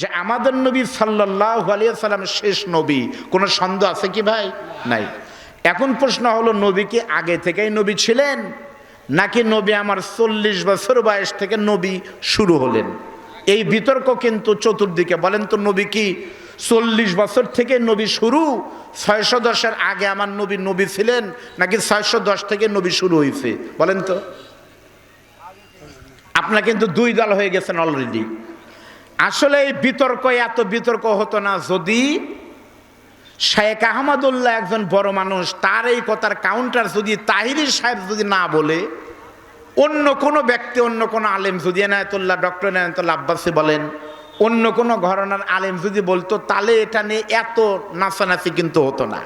যে আমাদের নবী সাল্লাহ সাল্লাম শেষ নবী। কোনো সন্দেহ আছে কি ভাই? নাই। এখন প্রশ্ন হলো, নবী কি আগে থেকেই নবী ছিলেন? নাকি নবী আমার চল্লিশ বছর বয়স থেকে নবী শুরু হলেন? এই বিতর্ক কিন্তু চতুর্দিকে। বলেন তো, নবী কি চল্লিশ বছর থেকে নবী শুরু? ছয়শো দশের আগে আমার নবী নবী ছিলেন? নাকি ছয়শো দশ থেকে নবী শুরু হয়েছে? বলেন তো। আপনার কিন্তু দুই দল হয়ে গেছেন অলরেডি আসলে এই বিতর্ক, এত বিতর্ক হতো না যদি শেখ আহমদুল্লাহ একজন বড় মানুষ, তার এই কথার কাউন্টার যদি তাহিরি সাহেব যদি না বলে, অন্য কোনো ব্যক্তি, অন্য কোনো আলেম যদি, এনায়তুল্লাহ, ডক্টর এনায়তুল্লাহ আব্বাসী বলেন, অন্য কোনো ঘরনার আলেম যদি বলতো, তাহলে এটা নিয়ে এত নাচানাচি কিন্তু হতো না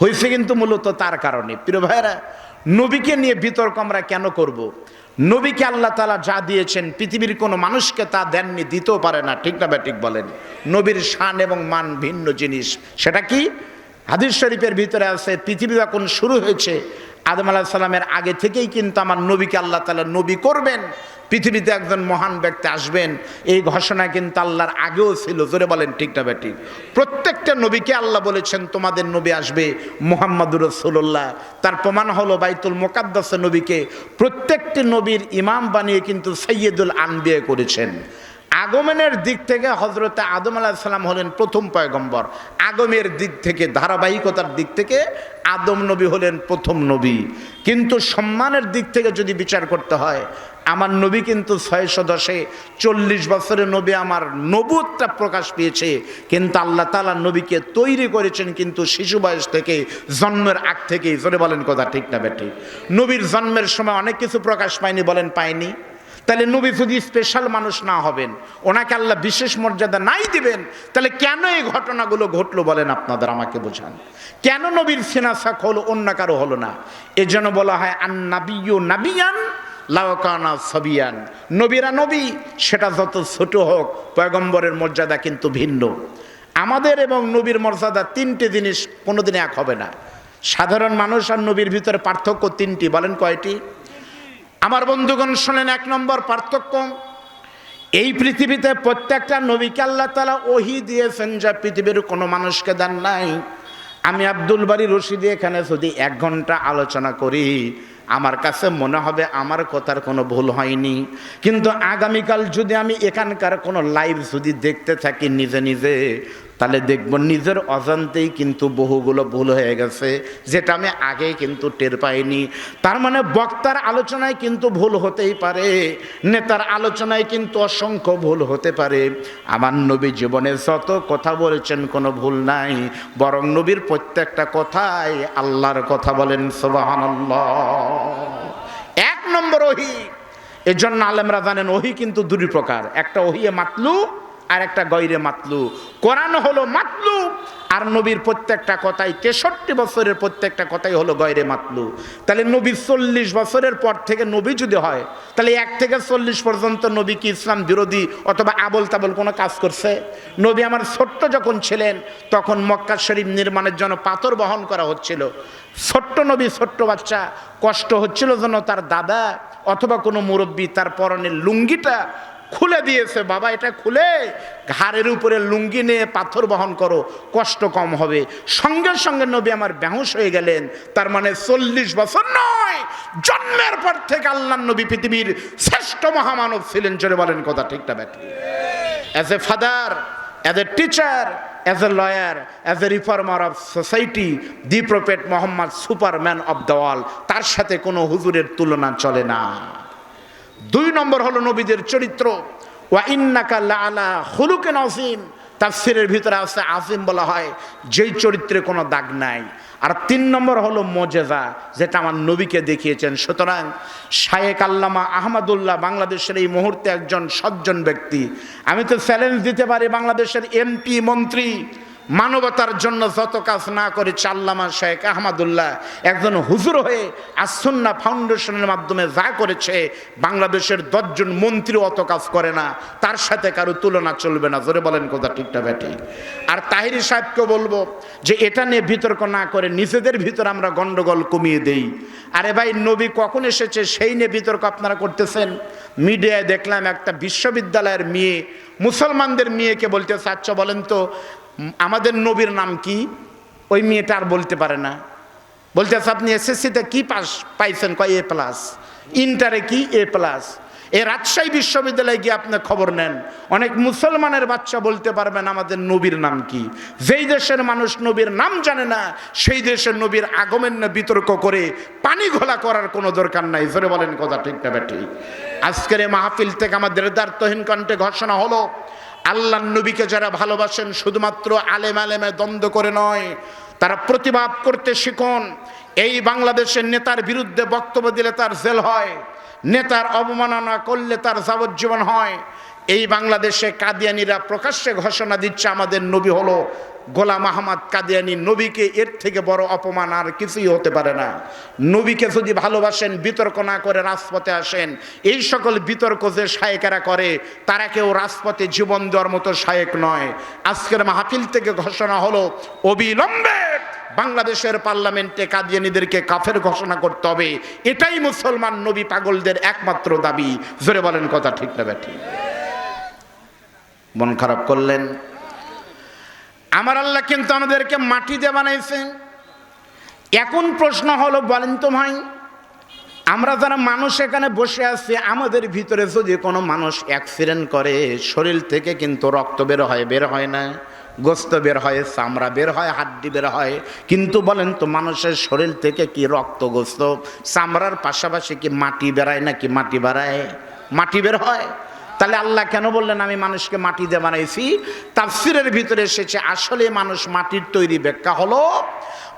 হয়েছে কিন্তু মূলত তার কারণে প্রিয় ভাইরা নবীকে নিয়ে বিতর্ক আমরা কেন করব। নবীকে আল্লাহ তালা যা দিয়েছেন, পৃথিবীর কোনো মানুষকে তা দেননি, দিতেও পারে না। ঠিক না ব্যাটিক বলেন। নবীর শান এবং মান ভিন্ন জিনিস। সেটা কি? হাদিস শরীফের ভিতরে আছে, পৃথিবী যখন শুরু হয়েছে, আদম আলাহ সাল্লামের আগে থেকেই কিন্তু আমার নবীকে আল্লাহ তালা নবী করবেন। পৃথিবীতে একজন মহান ব্যক্তি আসবেন, এই ঘোষণা কিন্তু আল্লাহর আগেও ছিল, জোরে বলেন ঠিক না ব্যাটি? প্রত্যেকটা নবীকে আল্লাহ বলেছেন, তোমাদের নবী আসবে মোহাম্মদুর রসুল্লাহ তার প্রমাণ হলো বাইতুল মোকাদ্দাস নবীকে প্রত্যেকটি নবীর ইমাম বানিয়ে কিন্তু সৈয়দুল আনবিয়ে করেছেন। আগমনের দিক থেকে হজরতে আদম আলাহিসাল্লাম হলেন প্রথম পয়গম্বর। আগমের দিক থেকে, ধারাবাহিকতার দিক থেকে আদম নবী হলেন প্রথম নবী। কিন্তু সম্মানের দিক থেকে যদি বিচার করতে হয়, আমার নবী কিন্তু ছয়শো দশে চল্লিশ বছরের নবী আমার নবুতটা প্রকাশ পেয়েছে। কিন্তু আল্লাহ তালা নবীকে তৈরি করেছেন কিন্তু শিশু বয়স থেকে, জন্মের আগ থেকেই। জোরে বলেন কথা ঠিক না বেঠিক নবীর জন্মের সময় অনেক কিছু প্রকাশ পায়নি বলেন পায়নি। তাহলে নবী যদি স্পেশাল মানুষ না হবেন, ওনাকে আল্লাহ বিশেষ মর্যাদা নাই দিবেন, তাহলে কেন এই ঘটনাগুলো ঘটলো বলেন আপনাদের আমাকে বোঝান। কেন নবীর সিনাসাক হলো, অন্য কারও হলো না? এজন্য বলা হয়, আন নাবিয়ু নাবিয়ান লাওকানা সবিয়ান। নবীরা নবী, সেটা যত ছোট হোক, পয়গম্বরের মর্যাদা কিন্তু ভিন্ন। আমাদের এবং নবীর মর্যাদা তিনটে জিনিস কোনোদিন এক হবে না। সাধারণ মানুষ আর নবীর ভিতরে পার্থক্য তিনটি, বলেন কয়টি? আমার বন্ধুগণ শোনেন, এক নম্বর পার্থক্য। এই পৃথিবীতে প্রত্যেকটা নবীকে আল্লাহ তালা ওহি দিয়েছেন যা পৃথিবীর কোনো মানুষকে দেন নাই। আমি আব্দুল বাড়ি রশিদি এখানে যদি এক ঘণ্টা আলোচনা করি, আমার কাছে মনে হবে আমার কথার কোনো ভুল হয়নি। কিন্তু আগামীকাল যদি আমি এখানকার কোনো লাইভ যদি দেখতে থাকি নিজে নিজে তাহলে দেখব নিজের অজান্তেই কিন্তু বহুগুলো ভুল হয়ে গেছে, যেটা আমি আগে কিন্তু টের পাইনি। তার মানে বক্তার আলোচনায় কিন্তু ভুল হতেই পারে, নেতার আলোচনায় কিন্তু অসংখ্য ভুল হতে পারে। আমার নবী জীবনে যত কথা বলেছেন কোনো ভুল নাই, বরং নবীর প্রত্যেকটা কথাই আল্লাহর কথা বলেন সোবাহান্লাহ এক নম্বর ওহি এর জন্য আলেমরা জানেন ওহি কিন্তু দুই প্রকার, একটা ওহিয়ে মাতলু আর একটা গৈরে মাতলু। কোরআন হলো মাতলু, আর নবীর প্রত্যেকটা কথাই, তেষট্টি বছরের প্রত্যেকটা কথাই হলো গয়রে মাতলু। তাহলে নবী চল্লিশ বছরের পর থেকে নবী যদি হয়, তাহলে এক থেকে চল্লিশ পর্যন্ত নবী কি ইসলাম বিরোধী অথবা আবল তাবল কোনো কাজ করছে? নবী আমার ছোট্ট যখন ছিলেন, তখন মক্কা শরীফ নির্মাণের জন্য পাথর বহন করা হচ্ছিল। ছোট্ট নবী, ছোট্ট বাচ্চা, কষ্ট হচ্ছিল যেন তার দাদা অথবা কোনো মুরব্বী তার পরনের লুঙ্গিটা খুলে দিয়েছে, বাবা, এটা খুলে ঘাড়ের উপরে লুঙ্গি নিয়ে পাথর বহন করো, কষ্ট কম হবে। সঙ্গে সঙ্গে নবী আমার বেহুশ হয়ে গেলেন। তার মানে চল্লিশ বছর নয়, জন্মের পর থেকে আল্লাহ নবী পৃথিবীর শ্রেষ্ঠ মহামানব ছিলেন। জোরে বলেন কথা ঠিকটা ব্যাটি? As a father as a teacher as a lawyer as a reformer of society the prophet Muhammad superman of the world তার সাথে কোনো হুজুরের তুলনা চলে না। দুই নম্বর হলো নবীদের চরিত্র। ওয়া ইন্নাকা আলা হুলুকেন আসিম তাফসিরের ভিতরে আছে আসিম বলা হয়, যেই চরিত্রে কোনো দাগ নাই। আর তিন নম্বর হলো মজেজা, যেটা আমার নবীকে দেখিয়েছেন। সুতরাং শায়েক আল্লামা আহমদুল্লাহ বাংলাদেশের এই মুহূর্তে একজন সজ্জন ব্যক্তি। আমি তো চ্যালেঞ্জ দিতে পারি বাংলাদেশের এমপি মন্ত্রী। মানবতার জন্য যত কাজ না করে চাল্লামা শেখ আহমদুল্লাহ একজন হুজুর হয়ে আসন্না ফাউন্ডেশনের মাধ্যমে যা করেছে, বাংলাদেশের দশজন মন্ত্রী অত কাজ করে না। তার সাথে কারও তুলনা চলবে না। জোরে বলেন কথা ঠিকটা ব্যাটি। আর তাহিরি সাহেবকে বলব যে এটা নিয়ে বিতর্ক না করে নিজেদের ভিতর আমরা গন্ডগোল কমিয়ে দেই। আরে ভাই, নবী কখন এসেছে সেই নিয়ে বিতর্ক আপনারা করতেছেন? মিডিয়ায় দেখলাম একটা বিশ্ববিদ্যালয়ের মেয়ে, মুসলমানদের মেয়েকে বলতে আচ্ছা বলেন তো আমাদের নবীর নাম কি? ওই মেয়েটা আর বলতে পারে না। বলতেছে, আপনি এসএসসিতে কি পাস পাইছেন? কয়, এ প্লাস। ইন্টারে কি? এ প্লাস। এ রাজশাহী বিশ্ববিদ্যালয়ে গিয়ে আপনি খবর নেন। অনেক মুসলমানের বাচ্চা বলতে পারবেন আমাদের নবীর নাম কি। যেই দেশের মানুষ নবীর নাম জানে না, সেই দেশের নবীর আগমন না বিতর্ক করে পানি ঘোলা করার কোনো দরকার নাই। জোরে বলেন কথা ঠিক না, ব্যাটি। আজকের এই মাহফিল থেকে আমাদের দার্থহীন কণ্ঠে ঘোষণা হলো আল্লাহ নবীকে যারা ভালোবাসেন শুধুমাত্র আলেম আলেমে দ্বন্দ্ব করে নয়, তারা প্রতিবাদ করতে শিখুন, এই বাংলাদেশের নেতার বিরুদ্ধে বক্তব্য দিলে তার জেল হয়, নেতার অবমাননা করলে তার যাবজ্জীবন হয় এই বাংলাদেশে কাদিয়ানিরা প্রকাশ্যে ঘোষণা দিচ্ছে, আমাদের নবী হলো গোলাম আহমদ কাদিয়ানি। নবীকে এর থেকে বড় অপমান আর কিছুই হতে পারে না। নবীকে যদি ভালোবাসেন, বিতর্ক না করে রাজপথে আসেন, এই সকল বিতর্ক যে শায়েকেরা করে, তারা কেউ রাজপথে জীবন দেওয়ার মতো শায়েক নয়। আজকের মাহফিল থেকে ঘোষণা হলো, অবিলম্বে বাংলাদেশের পার্লামেন্টে কাদিয়ানিদেরকে কাফের ঘোষণা করতে হবে। এটাই মুসলমান নবী পাগলদের একমাত্র দাবি। জোরে বলেন কথা ঠিক না ব্যাঠি মন খারাপ করলেন। আমার আল্লাহ কিন্তু আমাদেরকে মাটি দিয়ে বানাইছেন এখন প্রশ্ন হলো, বলেন তো ভাই, আমরা যারা মানুষ এখানে বসে আছি, আমাদের ভিতরে যদি কোনো মানুষ অ্যাক্সিডেন্ট করে, শরীর থেকে কিন্তু রক্ত বের হয় বের হয় না। গোস্ত বের হয়, চামড়া বের হয়, হাড্ডি বের হয়। কিন্তু বলেন তো, মানুষের শরীর থেকে কি রক্ত গোস্ত, চামড়ার পাশাপাশি কি মাটি বেরায় নাকি মাটি বেড়ায় মাটি বের হয়। তাহলে আল্লাহ কেন বললেন, আমি মানুষকে মাটি দিয়ে বানাইছি তাফসিরের ভিতরে এসেছে, আসলে মানুষ মাটির তৈরি ব্যাখ্যা হলো,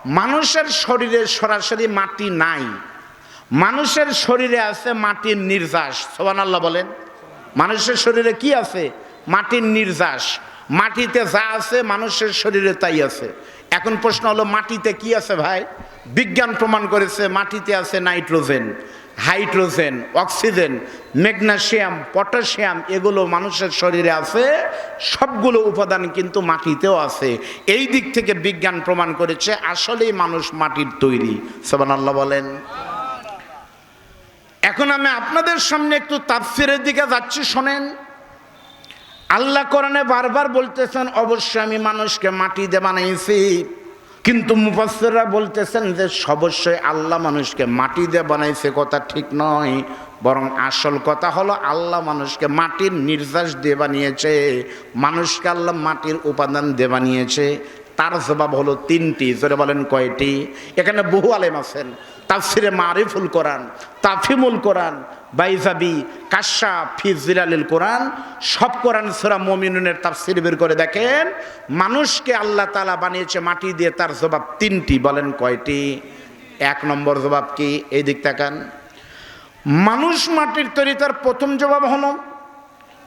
মানুষের শরীরে সরাসরি মাটি নাই। মানুষের শরীরে আছে মাটির নির্যাস। সোবান আল্লাহ বলেন। মানুষের শরীরে কি আছে? মাটির নির্যাস। মাটিতে যা আছে, মানুষের শরীরে তাই আছে। এখন প্রশ্ন হলো, মাটিতে কি আছে ভাই? বিজ্ঞান প্রমাণ করেছে, মাটিতে আছে nitrogen. Hydrogen, oxygen, magnesium, potassium এগুলো মানুষের শরীরে আছে, সবগুলো উপাদান কিন্তু মাটিতেও আছে। এই দিক থেকে বিজ্ঞান প্রমাণ করেছে, আসলেই মানুষ মাটির তৈরি। সোবান আল্লাহ বলেন। এখন আমি আপনাদের সামনে একটু তাফসিরের দিকে যাচ্ছি, শোনেন। আল্লাহ কোরআনে বারবার বলতেছেন, অবশ্যই আমি মানুষকে মাটি দিয়ে বানাইছি। কিন্তু মুফাসসিররা বলতেছেন যে অবশ্যই আল্লাহ মানুষকে মাটি দিয়ে বানাইছে কথা ঠিক নয়, বরং আসল কথা হলো আল্লাহ মানুষকে মাটির নির্যাস দিয়ে বানিয়েছে, মানুষকে আল্লাহ মাটির উপাদান দিয়ে বানিয়েছে। তার জবাব হলো তিনটি, জোরে বলেন কয়টি? এখানে বহু আলেম আছেন, তাফসিরে মারিফুল কোরআন তাফিমুল কোরআন বাইজাবি কাশা ফিজিলালিল কোরআন, সব কোরআন সুরা মমিনুনের তাফসির বের করে দেখেন, মানুষকে আল্লাহ তালা বানিয়েছে মাটি দিয়ে, তার জবাব তিনটি, বলেন কয়টি? এক নম্বর জবাব কি? এই দিক তাকান। মানুষ মাটির তৈরি, তার প্রথম জবাব হলো,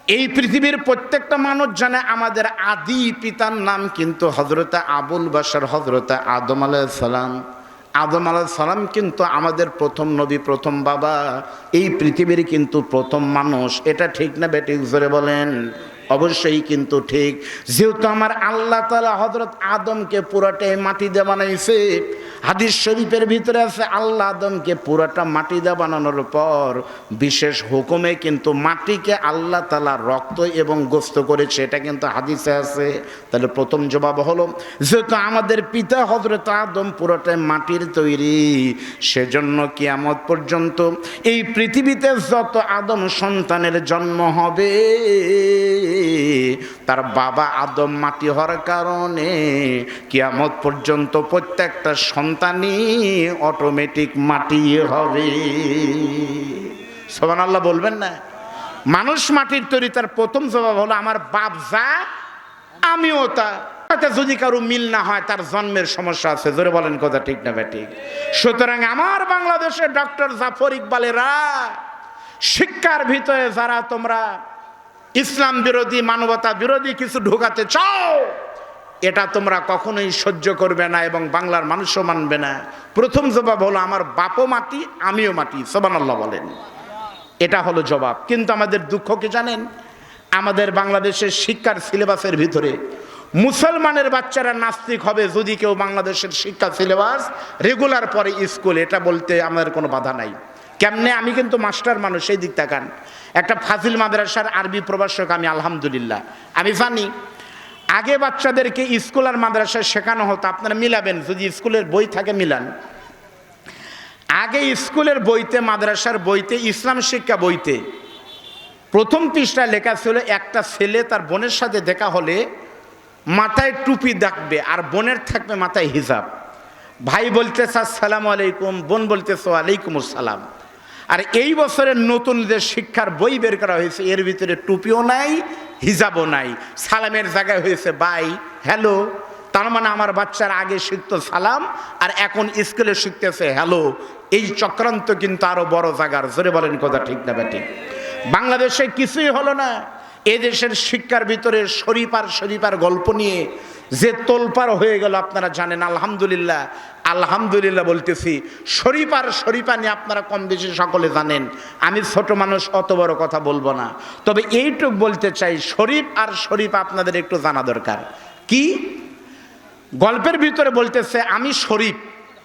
এই পৃথিবীর প্রত্যেকটা মানুষ জানে আমাদের আদি পিতার নাম কিন্তু হজরতে আবুল বাসার হজরতে আদম সালাম। আদম সালাম কিন্তু আমাদের প্রথম নবী, প্রথম বাবা। এই পৃথিবীর কিন্তু প্রথম মানুষ। এটা ঠিক না বেটিক বলেন। অবশ্যই কিন্তু ঠিক। যেহেতু আমার আল্লাহ তালা হজরত আদমকে পুরাটাই মাটি দিয়ে বানাইছে, হাদিস শরীফের ভিতরে আছে, আল্লাহ আদমকে পুরাটা মাটি দিয়ে বানানোর পর বিশেষ হুকুমে কিন্তু মাটিকে আল্লাহ তালা রক্ত এবং গোস্ত করেছে, এটা কিন্তু হাদিসে আছে। তাহলে প্রথম জবাব হলো, যেহেতু আমাদের পিতা হজরত আদম পুরোটাই মাটির তৈরি, সেজন্য কিয়ামত পর্যন্ত এই পৃথিবীতে যত আদম সন্তানের জন্ম হবে তার বাবা আদম মাটি হওয়ার কারণে কিয়ামত পর্যন্ত প্রত্যেকটা সন্তানই অটোমেটিক মাটি হবে। সোমান আল্লাহ বলবেন না? মানুষ মাটির তৈরি, তার প্রথম জবাব হলো, আমার বাপ যা, আমিও তা। তাতে যদি কারও মিল না হয়, তার জন্মের সমস্যা আছে। জোরে বলেন কথা ঠিক না ঠিক। সুতরাং আমার বাংলাদেশের ডক্টর জাফর ইকবালেরা, শিক্ষার ভিতরে যারা তোমরা ইসলাম বিরোধী, মানবতা বিরোধী কিছু ঢোকাতে চাও, এটা তোমরা কখনোই সহ্য করবে না এবং বাংলার মানুষও মানবে না। প্রথম জবাব হলো, আমার বাপও মাটি, আমিও মাটি সোবান আল্লাহ বলেন। এটা হলো জবাব। কিন্তু আমাদের দুঃখ কি জানেন? আমাদের বাংলাদেশের শিক্ষার সিলেবাসের ভিতরে মুসলমানের বাচ্চারা নাস্তিক হবে যদি কেউ বাংলাদেশের শিক্ষা সিলেবাস রেগুলার পরে স্কুল, এটা বলতে আমাদের কোনো বাধা নাই। কেমনে আমি কিন্তু মাস্টার মানুষ, সেই দিক তাকান একটা ফাজিল মাদ্রাসার আরবি প্রভাষক আমি, আলহামদুলিল্লাহ। আমি জানি, আগে বাচ্চাদেরকে স্কুল আর মাদ্রাসায় শেখানো হতো, আপনারা মিলাবেন, যদি স্কুলের বই থাকে মিলান। আগে স্কুলের বইতে, মাদ্রাসার বইতে, ইসলাম শিক্ষা বইতে, প্রথম পৃষ্ঠায় লেখা ছিল, একটা ছেলে তার বোনের সাথে দেখা হলে মাথায় টুপি দেখবে আর বোনের থাকবে মাথায় হিজাব। ভাই বলতেছে, আসসালামু আলাইকুম। বোন বলতেছে আলাইকুম আসসালাম। আর এই বছরের নতুন যে শিক্ষার বই বের করা হয়েছে, এর ভিতরে টুপিও নাই, হিজাবও নাই। সালামের জায়গায় হয়েছে বাই হ্যালো। তার মানে আমার বাচ্চার আগে শিখতো সালাম, আর এখন স্কুলে শিখতেছে, হ্যালো। এই চক্রান্ত কিন্তু আরও বড় জায়গার, জোরে বলেন কথা ঠিক না ঠিক বাংলাদেশে কিছুই হলো না। এদেশের শিক্ষার ভিতরে শরীফার শরীফার গল্প নিয়ে যে তোলপার হয়ে গেল, আপনারা জানেন, আলহামদুলিল্লাহ। আলহামদুলিল্লাহ বলতেছি, শরীফা নিয়ে আপনারা কম বেশি সকলে জানেন। আমি ছোট মানুষ, অত বড় কথা বলব না। তবে এইটুক বলতে চাই, শরীফ আর শরীফ আপনাদের একটু জানা দরকার। কি? গল্পের ভিতরে বলতেছে, আমি শরীফ,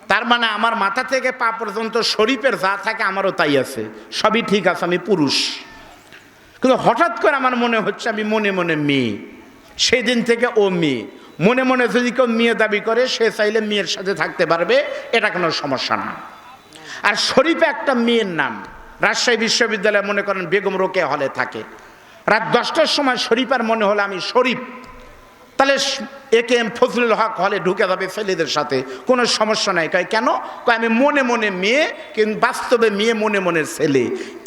তার মানে আমার মাথা থেকে পা পর্যন্ত শরীফের যা থাকে আমারও তাই আছে। সবই ঠিক আছে, আমি পুরুষ। কিন্তু হঠাৎ করে আমার মনে হচ্ছে আমি মনে মনে মেয়ে। সেই দিন থেকে ও মেয়ে। মনে মনে যদি কেউ মেয়ে দাবি করে, সে চাইলে মেয়ের সাথে থাকতে পারবে, এটা কোনো সমস্যা না। আর শরীফে একটা মেয়ের নাম, রাজশাহী বিশ্ববিদ্যালয়ে মনে করেন বেগম রোকে হলে থাকে। রাত দশটার সময় শরীফার মনে হলো আমি শরীফ। তাহলে এ কে এম ফজলুল হক হলে ঢুকে যাবে ছেলেদের সাথে। কোনো সমস্যা নাই। কয়, কেন? কয়, আমি মনে মনে মেয়ে, কিন্তু বাস্তবে মেয়ে মনে মনে ছেলে।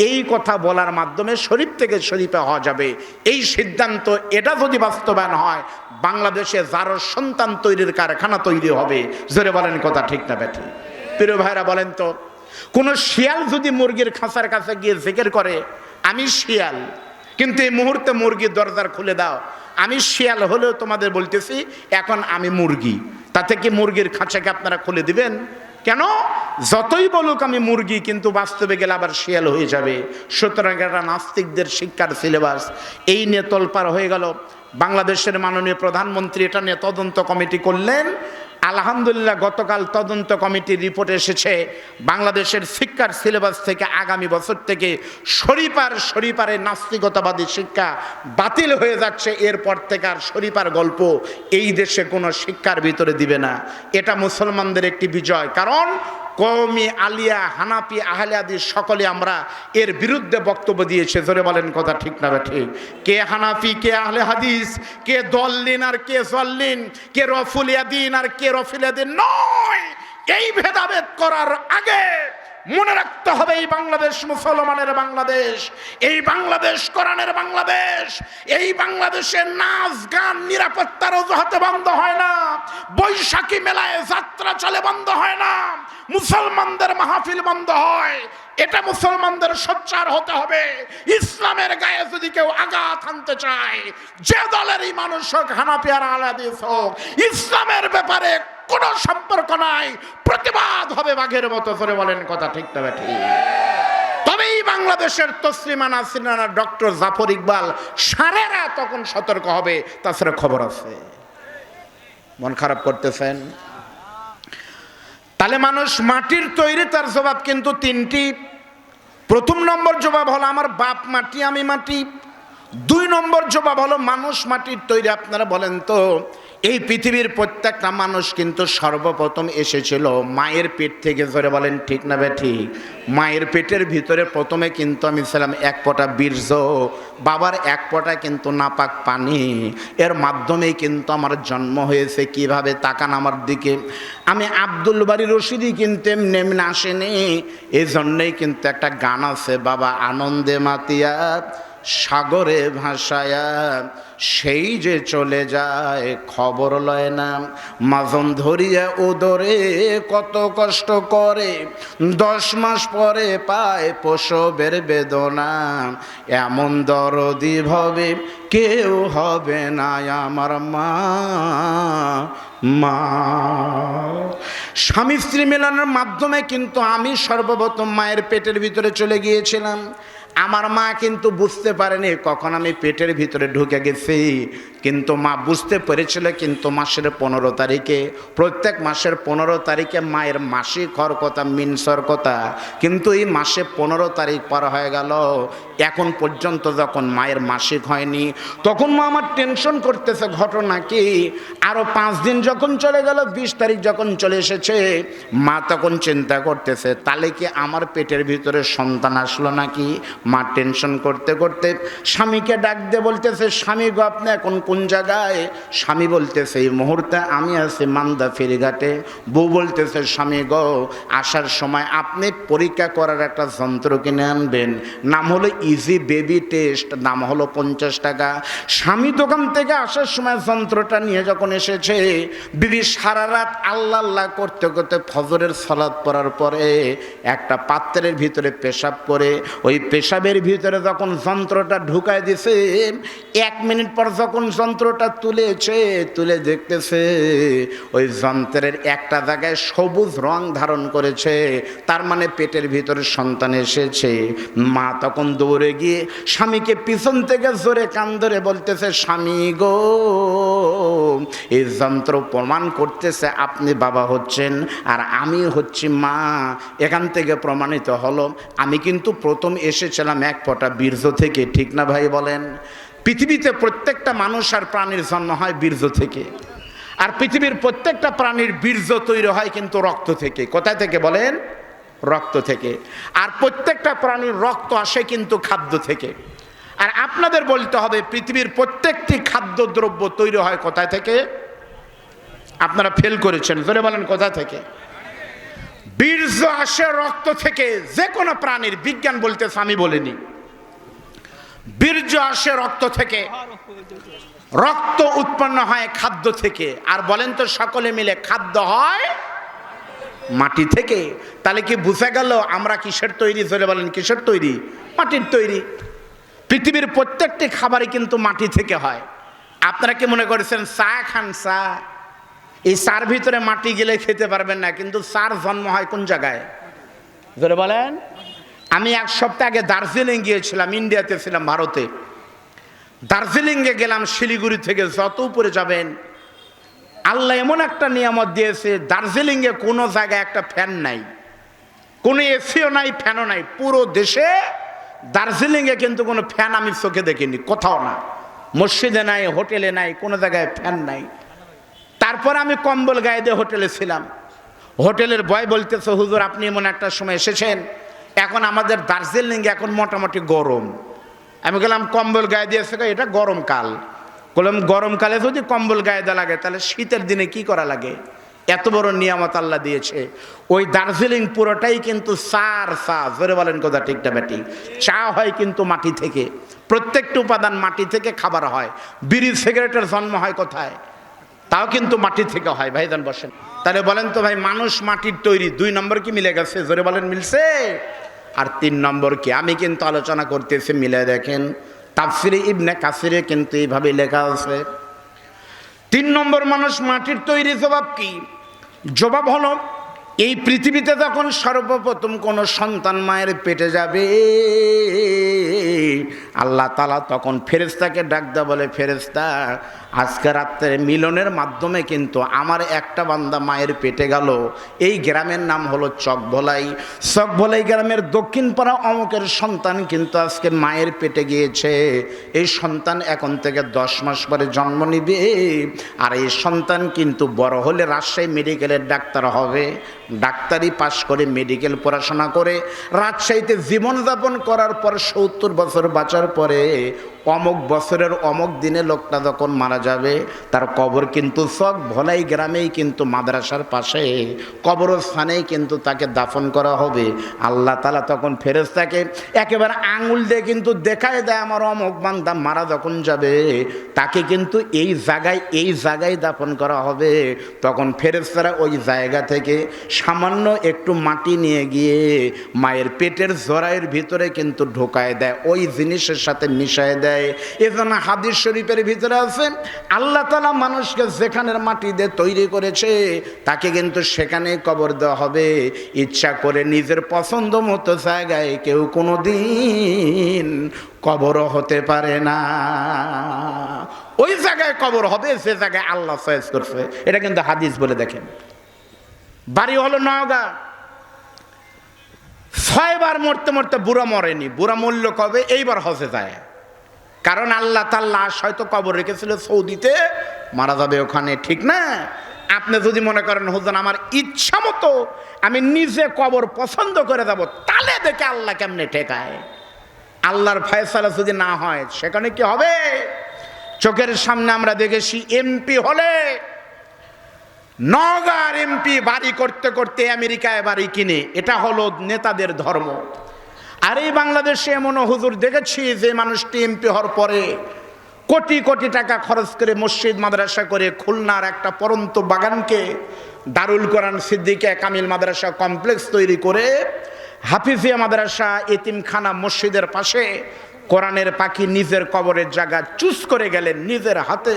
এই কথা বলার মাধ্যমে শরীফ থেকে শরীফে হওয়া যাবে। এই সিদ্ধান্ত, এটা যদি বাস্তবায়ন হয়, বাংলাদেশে যারো সন্তান তৈরির কারখানা তৈরি হবে। জোরে বলেন কথা ঠিক না ব্যাঠি। প্রিয় ভাইরা, বলেন তো, কোনো শিয়াল যদি মুরগির খাঁচার কাছে গিয়ে জেকের করে, আমি শিয়াল, কিন্তু এই মুহূর্তে মুরগির দরজার খুলে দাও। আমি শিয়াল হলেও তোমাদের বলতেছি, এখন আমি মুরগি। তাতে কি মুরগির খাঁচাকে আপনারা খুলে দিবেন। কেন? যতই বলুক আমি মুরগি, কিন্তু বাস্তবে গেলে আবার শিয়াল হয়ে যাবে। সুতরাং এটা নাস্তিকদের শিক্ষার সিলেবাস এই নিয়ে তোলপার হয়ে গেল। বাংলাদেশের মাননীয় প্রধানমন্ত্রী এটা নিয়ে তদন্ত কমিটি করলেন। আলহামদুলিল্লাহ, গতকাল তদন্ত কমিটির রিপোর্ট এসেছে, বাংলাদেশের শিক্ষার সিলেবাস থেকে আগামী বছর থেকে শরীপার শরীপারে নাস্তিকতাবাদী শিক্ষা বাতিল হয়ে যাচ্ছে, এরপর থেকে আর শরীপার গল্প এই দেশে কোনো শিক্ষার ভিতরে দিবে না। এটা মুসলমানদের একটি বিজয়, কারণ কৌমি আলিয়া হানাপি আহলিয়াদি সকলে আমরা এর বিরুদ্ধে বক্তব্য দিয়েছে। ধরে বলেন কথা ঠিক না ঠিক? কে হানাফি, কে আহলে হাদিস, কে দল্লিন আর কে জল্লিন, কে রফুলিয়াদিন আর কে রফিলিয়াদিন নয়! এই ভেদাভেদ করার আগে মনে রাখতে হবে এই বাংলাদেশ মুসলমানের বাংলাদেশ, এই বাংলাদেশ কোরআনের বাংলাদেশ, এই বাংলাদেশের নাচ, গান নিরাপত্তার অজুহাতে বন্ধ হয় না, বৈশাখী মেলায় যাত্রা চলে বন্ধ হয় না, মুসলমানদের মাহফিল বন্ধ হয়। এটা মুসলমানদের সোচ্চার হতে হবে। ইসলামের গায়ে যদি কেউ আঘাত আনতে চায়, যে দলেরই মানুষ হোক হানাপিয়ার আলাদিস হোক, ইসলামের ব্যাপারে কোনো সম্পর্ক নাই, প্রতিবাদ হবে বাঘের মতো করে বলেন কথা ঠিক তবে ঠিক? তবেই বাংলাদেশের তসলিমা নাসিনা ডক্টর জাফর ইকবাল সারেরা তখন সতর্ক হবে, তাছাড়া খবর আছে। মন খারাপ করতেছেন? তাহলে মানুষ মাটির তৈরি, তার জবাব কিন্তু তিনটি প্রথম নম্বর জবাব হলো, আমার বাপ মাটি, আমি মাটি। দুই নম্বর জবাব হলো, মানুষ মাটির তৈরি। আপনারা বলেন তো এই পৃথিবীর প্রত্যেকটা মানুষ কিন্তু সর্বপ্রথম এসেছিল মায়ের পেট থেকে ধরে বলেন, ঠিক না ঠিক? মায়ের পেটের ভিতরে প্রথমে কিন্তু আমি ছিলাম এক পটা বীর্য, বাবার এক পটা কিন্তু নাপাক পানি। এর মাধ্যমেই কিন্তু আমার জন্ম হয়েছে, কীভাবে তাকান আমার দিকে। আমি আব্দুল বাড়ি রশিদি কিন্তু এমনি আসেনি। এই জন্যেই কিন্তু একটা গান আছে, বাবা আনন্দে মাতিয়া। সাগরে ভাসায়া, সেই যে চলে যায়, খবর লয় না। মাজন ধরিয়া উদরে কত কষ্ট করে, দশ মাস পরে পায় প্রসবের বেদনা। এমন দরদি ভবে কেউ হবে না আমার মা। মা। স্বামী স্ত্রী মেলানোর মাধ্যমে কিন্তু আমি সর্বপ্রথম মায়ের পেটের ভিতরে চলে গিয়েছিলাম। আমার মা কিন্তু বুঝতে পারেনি, কখন আমি পেটের ভিতরে ঢুকে গেছি। কিন্তু মা বুঝতে পেরেছিল কিন্তু মাসের পনেরো তারিখে, প্রত্যেক মাসের পনেরো তারিখে মায়ের মাসিক হওয়ার কথা মিনসর কথা কিন্তু এই মাসে পনেরো তারিখ পার হয়ে গেল, এখন পর্যন্ত যখন মায়ের মাসিক হয়নি, তখন মা আমার টেনশন করতেছে, ঘটনা কি? আরও পাঁচ দিন যখন চলে গেল, বিশ তারিখ যখন চলে এসেছে, মা তখন চিন্তা করতেছে, তাহলে কি আমার পেটের ভিতরে সন্তান আসলো নাকি? মা টেনশন করতে করতে স্বামীকে ডাকতে বলতেছে, স্বামী গো, আপনি এখন কোন জায়গায়? স্বামী বলতেছে, এই মুহূর্তে আমি আছি মান্দা ফেরিঘাটে। বউ বলতেছে, স্বামী গো, আসার সময় আপনি পরীক্ষা করার একটা যন্ত্র কিনে আনবেন। নাম হলো ইজি বেবি টেস্ট দাম হলো পঞ্চাশ টাকা। স্বামী দোকান থেকে আসার সময় যন্ত্রটা নিয়ে যখন এসেছে, বিবি সারা রাত আল্লাহ আল্লাহ করতে করতে ফজরের সলাদ পড়ার পরে একটা পাত্রের ভিতরে পেশাব করে, ওই পেশাবের ভিতরে যখন যন্ত্রটা ঢুকায় দিছে, এক মিনিট পর যখন যন্ত্রটা তুলেছে, তুলে দেখতেছে, ওই যন্ত্রের একটা জায়গায় সবুজ রং ধারণ করেছে। তার মানে পেটের ভিতরে সন্তান এসেছে। মা তখন দৌড়ে গিয়ে স্বামীকে পিছন থেকে জোরে কান ধরে বলতেছে, স্বামী গো, এই যন্ত্র প্রমাণ করতেছে আপনি বাবা হচ্ছেন আর আমি হচ্ছি মা। এখান থেকে প্রমাণিত হলো, আমি কিন্তু প্রথম এসেছিলাম এক ফোঁটা বীর্য থেকে, ঠিক না ভাই বলেন? পৃথিবীতে প্রত্যেকটা মানুষ আর প্রাণীর জন্ম হয় বীর্য থেকে। আর পৃথিবীর প্রত্যেকটা প্রাণীর বীর্য তৈরি হয় কিন্তু রক্ত থেকে। কোথায় থেকে বলেন? রক্ত থেকে। আর প্রত্যেকটা প্রাণীর রক্ত আসে কিন্তু খাদ্য থেকে। আর আপনাদের বলতে হবে, পৃথিবীর প্রত্যেকটি খাদ্যদ্রব্য তৈরি হয় কোথায় থেকে? আপনারা ফেল করেছেন। ধরে বলেন, কোথা থেকে? বীর্য আসে রক্ত থেকে, যে কোনো প্রাণীর, বিজ্ঞান বলতেছে, আমি বলিনি। বীর্য আসে রক্ত থেকে, রক্ত উৎপন্ন হয় খাদ্য থেকে। আর বলেন তো, সকলে মিলে খাদ্য হয় মাটি থেকে। তাহলে কি বুঝে গেল, আমরা কিসের তৈরি? ধরে বলেন, কিসের তৈরি? মাটির তৈরি। পৃথিবীর প্রত্যেকটি খাবারই কিন্তু মাটি থেকে হয়। আপনারা কি মনে করেছেন, চা খান চা? এই চার ভিতরে মাটি গেলে খেতে পারবেন না, কিন্তু চার জন্ম হয় কোন জায়গায়? ধরে বলেন। আমি এক সপ্তাহ আগে দার্জিলিং গিয়েছিলাম, ইন্ডিয়াতে ছিলাম, ভারতে। দার্জিলিংয়ে গেলাম, শিলিগুড়ি থেকে যত উপরে যাবেন, আল্লাহ এমন একটা নিয়ামত দিয়েছে দার্জিলিংয়ে কোনো জায়গায় একটা ফ্যান নাই। কোনো এসিও নাই, ফ্যানও নাই, পুরো দেশে দার্জিলিংয়ে কিন্তু কোনো ফ্যান আমি চোখে দেখিনি, কোথাও না। মসজিদে নাই, হোটেলে নাই, কোনো জায়গায় ফ্যান নাই। তারপর আমি কম্বল গায়ে দিয়ে হোটেলে ছিলাম। হোটেলের বয় বলতেছে, হুজুর, আপনি এমন একটা সময় এসেছেন। এখন আমাদের দার্জিলিংয়ে এখন মোটামুটি গরম। আমি গেলাম কম্বল গায়ে দিয়েছে এটা গরমকাল বললাম গরমকালে যদি কম্বল গায়ে দেওয়া লাগে, তাহলে শীতের দিনে কি করা লাগে? এত বড় নিয়ামত আল্লাহ দিয়েছে। ওই দার্জিলিং পুরোটাই কিন্তু সার সা ধরে বলেন কথা ঠিকটা ব্যাটি চা হয় কিন্তু মাটি থেকে। প্রত্যেকটা উপাদান মাটি থেকে খাবার হয়। বিড়ি সিগারেটের জন্ম হয় কোথায়? তাও কিন্তু মাটি থেকে হয় ভাই ভাইজান বসেন। তাহলে বলেন তো ভাই, মানুষ মাটির তৈরি দুই নম্বর কি মিলে গেছে? জোরে বলেন, মিলছে? আর তিন নম্বর কি? আমি কিন্তু আলোচনা করতেছি, মিলে দেখেন। তাফসিরে ইবনে কাসিরে কিন্তু এইভাবে লেখা আছে। তিন নম্বর মানুষ মাটির তৈরি জবাব কি? জবাব হলো, এই পৃথিবীতে যখন সর্বপ্রথম কোনো সন্তান মায়ের পেটে যাবে, আল্লাহ তালা তখন ফেরেস্তাকে ডাক দেয়া বলে ফেরেস্তা আজকে রাত্রে মিলনের মাধ্যমে কিন্তু আমার একটা বান্দা মায়ের পেটে গেল। এই গ্রামের নাম হলো চকভলাই। চকভলাই গ্রামের দক্ষিণ পাড়া অমুকের সন্তান কিন্তু আজকে মায়ের পেটে গিয়েছে। এই সন্তান এখন থেকে দশ মাস পরে জন্ম নিবে আর এই সন্তান কিন্তু বড় হলে রাজশাহী মেডিকেলের ডাক্তার হবে। ডাক্তারি পাশ করে মেডিকেল পড়াশোনা করে রাজশাহীতে জীবনযাপন করার পর সত্তর বছর বাঁচার পরে অমুক বছরের অমুক দিনে লোকটা যখন মারা যাবে, তার কবর কিন্তু সব ভলাই গ্রামেই কিন্তু মাদ্রাসার পাশে, কবরস্থানেই কিন্তু তাকে দাফন করা হবে। আল্লাহ তালা তখন ফেরেস্তাকে একেবারে আঙুল দিয়ে কিন্তু দেখায় দেয়, আমার অমুক বান্দা মারা যখন যাবে, তাকে কিন্তু এই জায়গায় এই জায়গায় দাফন করা হবে। তখন ফেরেস্তারা ওই জায়গা থেকে সামান্য একটু মাটি নিয়ে গিয়ে মায়ের পেটের জরায়ের ভিতরে কিন্তু ঢোকায় দেয়, ওই জিনিসের সাথে মিশায় দেয়। এজন্য হাদিস শরীফের ভিতরে আছে আল্লাহ তালা মানুষকে যেখানের মাটি দিয়ে তৈরি করেছে, তাকে কিন্তু সেখানে কবর দেওয়া হবে। ইচ্ছা করে নিজের পছন্দ মতো জায়গায় কেউ কোনো দিন কবরও হতে পারে না। ওই জায়গায় কবর হবে সে জায়গায় আল্লাহ চয়েস করছে। এটা কিন্তু হাদিস বলে দেখেন। বাড়ি হলো নওগাঁ। ছয়বার মরতে মরতে বুড়া মরেনি। বুড়া মূল্য কবে? এইবার হজে যায়। কারণ আল্লাহ তার লাশ হয়তো কবর রেখেছিল সৌদিতে, মারা যাবে ওখানে, ঠিক না? আপনি যদি মনে করেন হুজন আমার ইচ্ছা মতো আমি নিজে কবর পছন্দ করে যাব তাহলে দেখে আল্লাহ কেমনে ঠেকায়? আল্লাহর ফয়সালা যদি না হয়, সেখানে কি হবে? চোখের সামনে আমরা দেখেছি এমপি হলে নগার এমপি বাড়ি করতে করতে আমেরিকায় বাড়ি কিনে, এটা হলো নেতাদের ধর্ম। আর এই বাংলাদেশে এমন হুজুর দেখেছি যে মানুষটি এমপি হওয়ার পরে কোটি কোটি টাকা খরচ করে মসজিদ, মাদ্রাসা করে খুলনার একটা পরন্ত বাগানকে দারুল কোরআন সিদ্দিকে কামিল মাদ্রাসা কমপ্লেক্স তৈরি করে হাফিজিয়া মাদ্রাসা, এতিমখানা মসজিদের পাশে কোরআনের পাখি নিজের কবরের জায়গা চুজ করে গেলেন নিজের হাতে।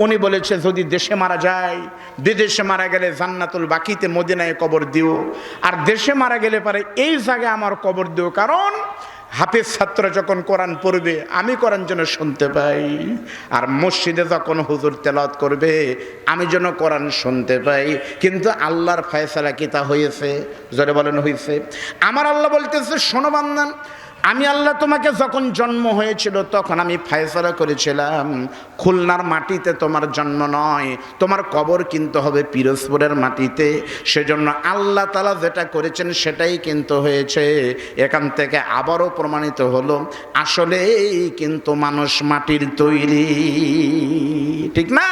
উনি বলেছে, যদি দেশে মারা যায়, বিদেশে মারা গেলে জান্নাতুল বাকিতে মদিনায় কবর দিও। আর দেশে মারা গেলে পারে এই জায়গায় আমার কবর দিও, কারণ হাফিজ ছাত্র যখন কোরআন পড়বে, আমি কোরআন যেন শুনতে পাই। আর মসজিদে যখন হুজুর তেলাওয়াত করবে, আমি যেন কোরআন শুনতে পাই। কিন্তু আল্লাহর ফয়সালা কি তা হয়েছে? জোরে বলেন, হয়েছে। আমার আল্লাহ বলতেছে, শোনো বান্দান আমি আল্লাহ তোমাকে যখন জন্ম হয়েছিল, তখন আমি ফায়সালা করেছিলাম। খুলনার মাটিতে তোমার জন্ম নয়, তোমার কবর কিন্তু হবে পিরোজপুরের মাটিতে। সেজন্য আল্লাহ তালা যেটা করেছেন, সেটাই কিন্তু হয়েছে। এখান থেকে আবারও প্রমাণিত হলো, আসলেই কিন্তু মানুষ মাটির তৈরি। ঠিক না?